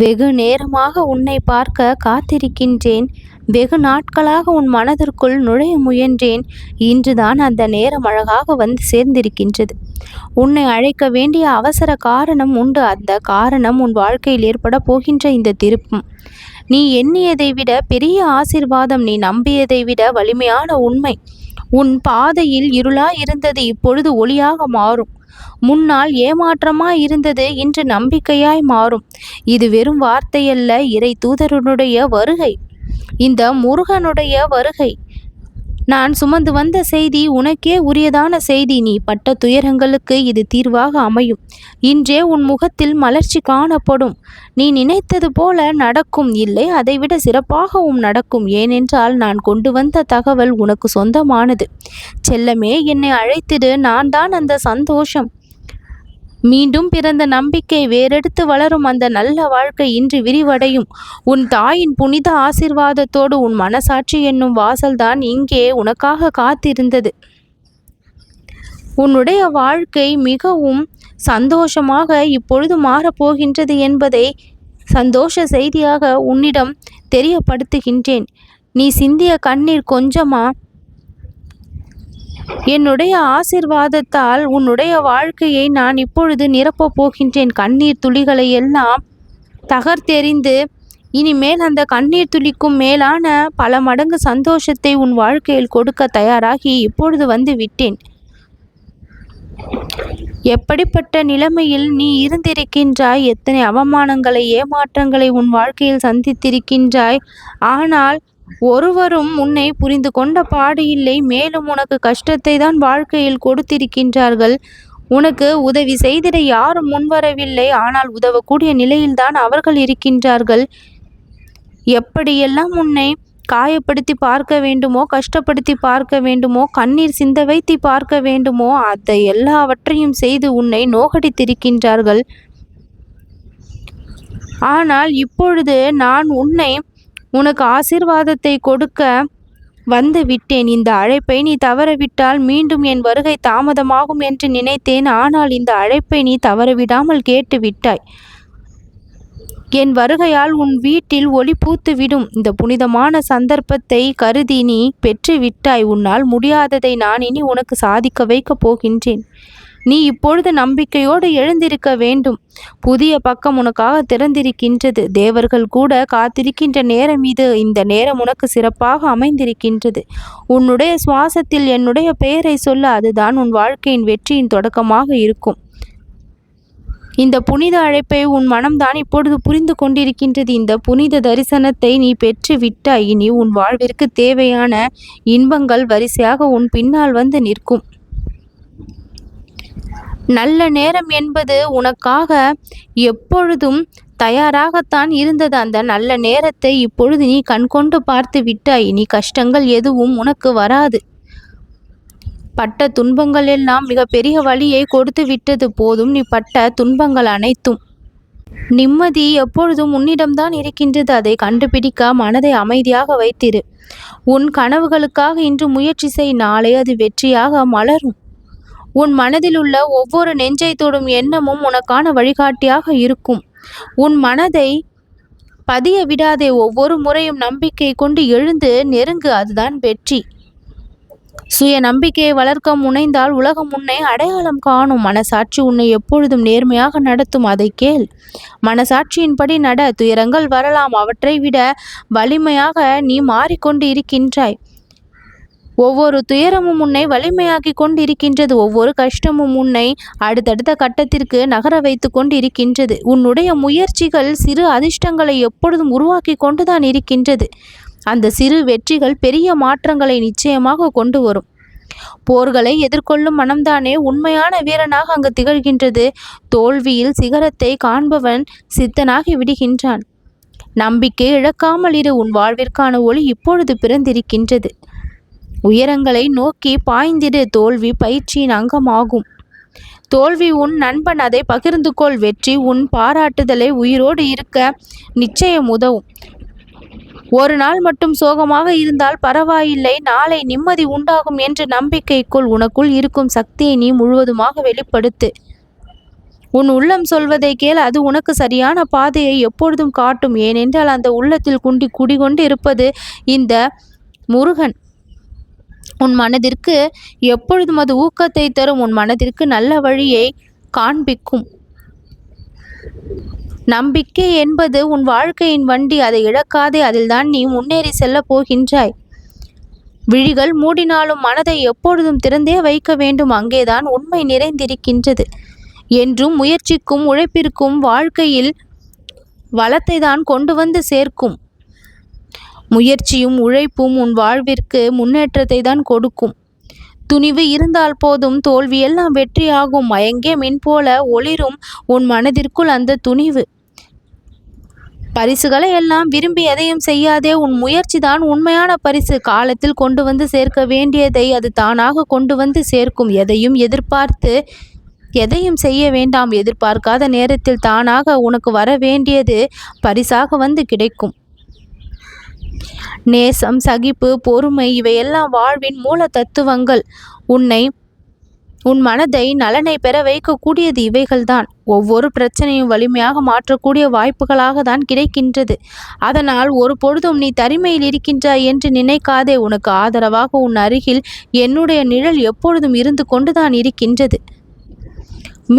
வெகு நேரமாக உன்னை பார்க்க காத்திருக்கின்றேன். வெகு நாட்களாக உன் மனதிற்குள் நுழைய முயன்றேன். இன்றுதான் அந்த நேரம் அழகாக வந்து சேர்ந்திருக்கின்றது. உன்னை அழைக்க வேண்டிய அவசர காரணம் உண்டு. அந்த காரணம் உன் வாழ்க்கையில் ஏற்பட போகின்ற இந்த திருப்பம். நீ எண்ணியதை விட பெரிய ஆசிர்வாதம் நீ நம்பியதை விட வலிமையான உண்மை. உன் பாதையில் இருளாய் இருந்தது இப்பொழுது ஒளியாக மாறும். முன்னால் ஏமாற்றமாய் இருந்தது இன்று நம்பிக்கையாய் மாறும். இது வெறும் வார்த்தையல்ல இறை தூதருடைய வருகை. இந்த முருகனுடைய வருகை. நான் சுமந்து வந்த செய்தி உனக்கே உரியதான செய்தி. நீ பட்ட துயரங்களுக்கு இது தீர்வாக அமையும். இன்றே உன் முகத்தில் மலர்ச்சி காணப்படும். நீ நினைத்தது போல நடக்கும். இல்லை அதைவிட சிறப்பாகவும் நடக்கும். ஏனென்றால் நான் கொண்டு வந்த தகவல் உனக்கு சொந்தமானது. செல்லமே என்னை அழைத்திடு. நான் தான் அந்த சந்தோஷம். மீண்டும் பிறந்த நம்பிக்கை வேறெடுத்து வளரும் அந்த நல்ல வாழ்க்கை இன்று விரிவடையும். உன் தாயின் புனித ஆசிர்வாதத்தோடு உன் மனசாட்சி என்னும் வாசல்தான் இங்கே உனக்காக காத்திருந்தது. உன்னுடைய வாழ்க்கை மிகவும் சந்தோஷமாக இப்பொழுது மாறப்போகின்றது என்பதை சந்தோஷ செய்தியாக உன்னிடம் தெரியப்படுத்துகின்றேன். நீ சிந்திய கண்ணீர் கொஞ்சமா என்னுடைய ஆசிர்வாதத்தால் உன்னுடைய வாழ்க்கையை நான் இப்பொழுது நிரப்பப் போகின்றேன். கண்ணீர் துளிகளை எல்லாம் தகர்த்தெறிந்து இனிமேல் அந்த கண்ணீர் துளிக்கும் மேலான பல மடங்கு சந்தோஷத்தை உன் வாழ்க்கையில் கொடுக்க தயாராகி இப்பொழுது வந்து விட்டேன். எப்படிப்பட்ட நிலைமையில் நீ இருந்திருக்கின்றாய்? எத்தனை அவமானங்களை ஏமாற்றங்களை உன் வாழ்க்கையில் சந்தித்திருக்கின்றாய்? ஆனால் ஒருவரும் உன்னை புரிந்து கொண்ட பாடு இல்லை. மேலும் உனக்கு கஷ்டத்தை தான் வாழ்க்கையில் கொடுத்திருக்கின்றார்கள். உனக்கு உதவி செய்திட யாரும் முன்வரவில்லை ஆனால் உதவக்கூடிய நிலையில்தான் அவர்கள் இருக்கின்றார்கள். எப்படியெல்லாம் உன்னை காயப்படுத்தி பார்க்க வேண்டுமோ கஷ்டப்படுத்தி பார்க்க வேண்டுமோ கண்ணீர் சிந்த வைத்து பார்க்க வேண்டுமோ அதை எல்லாவற்றையும் செய்து உன்னை நோகடித்திருக்கின்றார்கள். ஆனால் இப்பொழுது நான் உன்னை உனக்கு ஆசிர்வாதத்தை கொடுக்க வந்து விட்டேன். இந்த அழைப்பை நீ தவறவிட்டால் மீண்டும் என் வருகை தாமதமாகும் என்று நினைத்தேன். ஆனால் இந்த அழைப்பை நீ தவறவிடாமல் கேட்டு விட்டாய். என் வருகையால் உன் வீட்டில் ஒளி பூத்துவிடும். இந்த புனிதமான சந்தர்ப்பத்தை கருதி நீ பெற்று விட்டாய் உன்னால் முடியாததை நான் இனி உனக்கு சாதிக்க வைக்கப் போகின்றேன். நீ இப்பொழுது நம்பிக்கையோடு எழுந்திருக்க வேண்டும். புதிய பக்கம் உனக்காக திறந்திருக்கின்றது. தேவர்கள் கூட காத்திருக்கின்ற நேரம் இது. இந்த நேரம் உனக்கு சிறப்பாக அமைந்திருக்கின்றது. உன்னுடைய சுவாசத்தில் என்னுடைய பெயரை சொல்ல அதுதான் உன் வாழ்க்கையின் வெற்றியின் தொடக்கமாக இருக்கும். இந்த புனித அழைப்பை உன் மனம்தான் இப்பொழுது புரிந்து கொண்டிருக்கின்றது. இந்த புனித தரிசனத்தை நீ பெற்று விட்டாய் இனி உன் வாழ்விற்கு தேவையான இன்பங்கள் வரிசையாக உன் பின்னால் வந்து நிற்கும். நல்ல நேரம் என்பது உனக்காக எப்பொழுதும் தயாராகத்தான் இருந்தது. அந்த நல்ல நேரத்தை இப்பொழுது நீ கண்கொண்டு பார்த்து விட்டாய். நீ கஷ்டங்கள் எதுவும் உனக்கு வராது. பட்ட துன்பங்கள் எல்லாம் மிக பெரிய வழியை கொடுத்து விட்டது. போதும் நீ பட்ட துன்பங்கள் அனைத்தும். நிம்மதி எப்பொழுதும் உன்னிடம்தான் இருக்கின்றது. அதை கண்டுபிடிக்க மனதை அமைதியாக வைத்திரு. உன் கனவுகளுக்காக இன்று முயற்சி செய். நாளை அது வெற்றியாக மலரும். உன் மனதில் உள்ள ஒவ்வொரு நெஞ்சை தொடும் எண்ணமும் உனக்கான வழிகாட்டியாக இருக்கும். உன் மனதை பதிய விடாதே ஒவ்வொரு முறையும் நம்பிக்கை கொண்டு எழுந்து நெருங்கு அதுதான் வெற்றி. சுய நம்பிக்கையை வளர்க்க முனைந்தால் உலகம் உன்னை அடையாளம் காணும். மனசாட்சி உன்னை எப்பொழுதும் நேர்மையாக நடத்தும் அதை கேள். மனசாட்சியின்படி நட துயரங்கள் வரலாம் அவற்றை விட வலிமையாக நீ மாறிக்கொண்டு இருக்கின்றாய். ஒவ்வொரு துயரமும் உன்னை வலிமையாக்கி கொண்டிருக்கின்றது. ஒவ்வொரு கஷ்டமும் உன்னை அடுத்தடுத்த கட்டத்திற்கு நகர வைத்து கொண்டிருக்கின்றது. உன்னுடைய முயற்சிகள் சிறு அதிர்ஷ்டங்களை எப்பொழுதும் உருவாக்கி கொண்டுதான் இருக்கின்றது. அந்த சிறு வெற்றிகள் பெரிய மாற்றங்களை நிச்சயமாக கொண்டு வரும். போர்களை எதிர்கொள்ளும் மனம்தானே உண்மையான வீரனாக அங்கு திகழ்கின்றது. தோல்வியில் சிகரத்தை காண்பவன் சித்தனாகி விடுகின்றான். நம்பிக்கை இழக்காமல் இரு உன் வாழ்விற்கான ஒளி இப்பொழுது பிறந்திருக்கின்றது. உயரங்களை நோக்கி பாய்ந்திடு தோல்வி பயிற்சியின் அங்கமாகும். தோல்வி உன் நண்பன் அதை பகிர்ந்து கொள் வெற்றி உன் பாராட்டுதலை உயிரோடு இருக்க நிச்சயம் உதவும். ஒரு நாள் மட்டும் சோகமாக இருந்தால் பரவாயில்லை. நாளை நிம்மதி உண்டாகும் என்ற நம்பிக்கைக்குள் உனக்குள் இருக்கும் சக்தியை நீ முழுவதுமாக வெளிப்படுத்து. உன் உள்ளம் சொல்வதை கேள். அது உனக்கு சரியான பாதையை எப்பொழுதும் காட்டும். ஏனென்றால் அந்த உள்ளத்தில் குண்டி குடிகொண்டு இருப்பது இந்த முருகன். உன் மனதிற்கு எப்பொழுதும் அது ஊக்கத்தை தரும் உன் மனதிற்கு நல்ல வழியை காண்பிக்கும். நம்பிக்கை என்பது உன் வாழ்க்கையின் வண்டி அதை இழக்காதே அதில்தான் நீ முன்னேறி செல்ல போகின்றாய். விழிகள் மூடினாலும் மனதை எப்பொழுதும் திறந்தே வைக்க வேண்டும் அங்கேதான் உண்மை நிறைந்திருக்கின்றது. என்றும் முயற்சிக்கும் உழைப்பிற்கும் வாழ்க்கையில் வளத்தை தான் கொண்டு வந்து சேர்க்கும். முயற்சியும் உழைப்பும் உன் வாழ்விற்கு முன்னேற்றத்தை தான் கொடுக்கும். துணிவு இருந்தால் போதும் தோல்வியெல்லாம் வெற்றியாகும். மயங்கே மின் போல ஒளிரும் உன் மனதிற்குள் அந்த துணிவு. பரிசுகளை எல்லாம் விரும்பி எதையும் செய்யாதே உன் முயற்சி தான் உண்மையான பரிசு. காலத்தில் கொண்டு வந்து சேர்க்க வேண்டியதை அது தானாக கொண்டு வந்து சேர்க்கும். எதையும் எதிர்பார்த்து எதையும் செய்ய வேண்டாம். எதிர்பார்க்காத நேரத்தில் தானாக உனக்கு வர வேண்டியது பரிசாக வந்து கிடைக்கும். நேசம் சகிப்பு பொறுமை இவையெல்லாம் வாழ்வின் மூல தத்துவங்கள். உன்னை உன் மனதை நலனை பெற வைக்கக்கூடியது இவைகள்தான். ஒவ்வொரு பிரச்சனையும் வலிமையாக மாற்றக்கூடிய வாய்ப்புகளாக தான் கிடைக்கின்றது. அதனால் ஒரு பொழுதும் நீ தனிமையில் இருக்கின்றாய் என்று நினைக்காதே. உனக்கு ஆதரவாக உன் அருகில் என்னுடைய நிழல் எப்பொழுதும் இருந்து கொண்டுதான் இருக்கின்றது.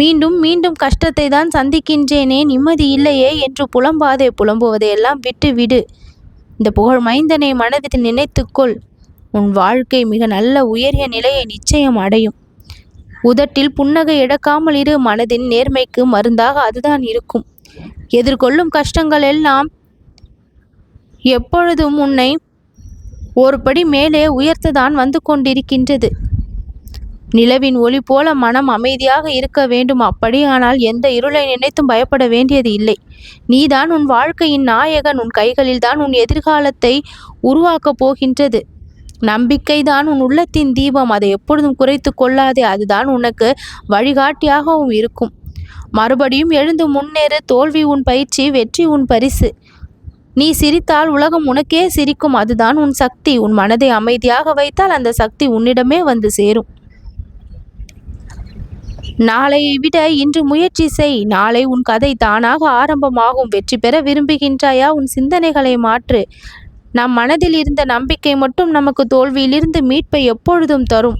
மீண்டும் மீண்டும் கஷ்டத்தை தான் சந்திக்கின்றேனே. நிம்மதி இல்லையே என்று புலம்பாதே. புலம்புவதையெல்லாம் விட்டு விடு இந்த புகழ் மைந்தனை மனதில் நினைத்துக்கொள். உன் வாழ்க்கை மிக நல்ல உயரிய நிலையை நிச்சயம் அடையும். உதட்டில் புன்னகை எடுக்காமல் இரு. மனதின் நேர்மைக்கு மருந்தாக அதுதான் இருக்கும். எதிர்கொள்ளும் கஷ்டங்கள் எல்லாம் எப்பொழுதும் உன்னை ஒருபடி மேலே உயர்த்துதான் வந்து கொண்டிருக்கின்றது. நிலவின் ஒளி போல மனம் அமைதியாக இருக்க வேண்டும் அப்படியானால் எந்த இருளை நினைத்தும் பயப்பட வேண்டியது இல்லை. நீதான் உன் வாழ்க்கையின் நாயகன். உன் கைகளில்தான் உன் எதிர்காலத்தை உருவாக்கப் போகின்றது. நம்பிக்கைதான் உன் உள்ளத்தின் தீபம். அதை எப்பொழுதும் குறைத்து கொள்ளாதே. அதுதான் உனக்கு வழிகாட்டியாகவும் இருக்கும். மறுபடியும் எழுந்து முன்னேறு. தோல்வி உன் பயிற்சி வெற்றி உன் பரிசு. நீ சிரித்தால் உலகம் உனக்கே சிரிக்கும். அதுதான் உன் சக்தி. உன் மனதை அமைதியாக வைத்தால் அந்த சக்தி உன்னிடமே வந்து சேரும். நாளையை விட இன்று முயற்சி செய். நாளை உன் கதை தானாக ஆரம்பமாகும். வெற்றி பெற விரும்புகின்றாயா? உன் சிந்தனைகளை மாற்று. நம் மனதில் இருந்த நம்பிக்கை மட்டும் நமக்கு தோல்வியிலிருந்து மீட்பை எப்பொழுதும் தரும்.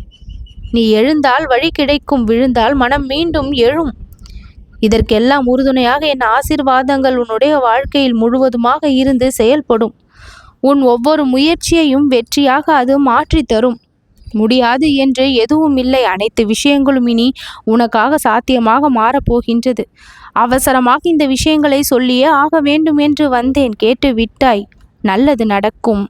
நீ எழுந்தால் வழி கிடைக்கும். விழுந்தால் மனம் மீண்டும் எழும். இதற்கெல்லாம் உறுதுணையாக என் ஆசிர்வாதங்கள் உன்னுடைய வாழ்க்கையில் முழுவதுமாக இருந்து செயல்படும். உன் ஒவ்வொரு முயற்சியையும் வெற்றியாக அது மாற்றி தரும். முடியாது என்று எதுவும் இல்லை. அனைத்து விஷயங்களும் இனி உனக்காக சாத்தியமாக மாறப்போகின்றது. அவசரமாக இந்த விஷயங்களை சொல்லியே ஆக வேண்டும் என்று வந்தேன். கேட்டு விட்டாய். நல்லது நடக்கும்.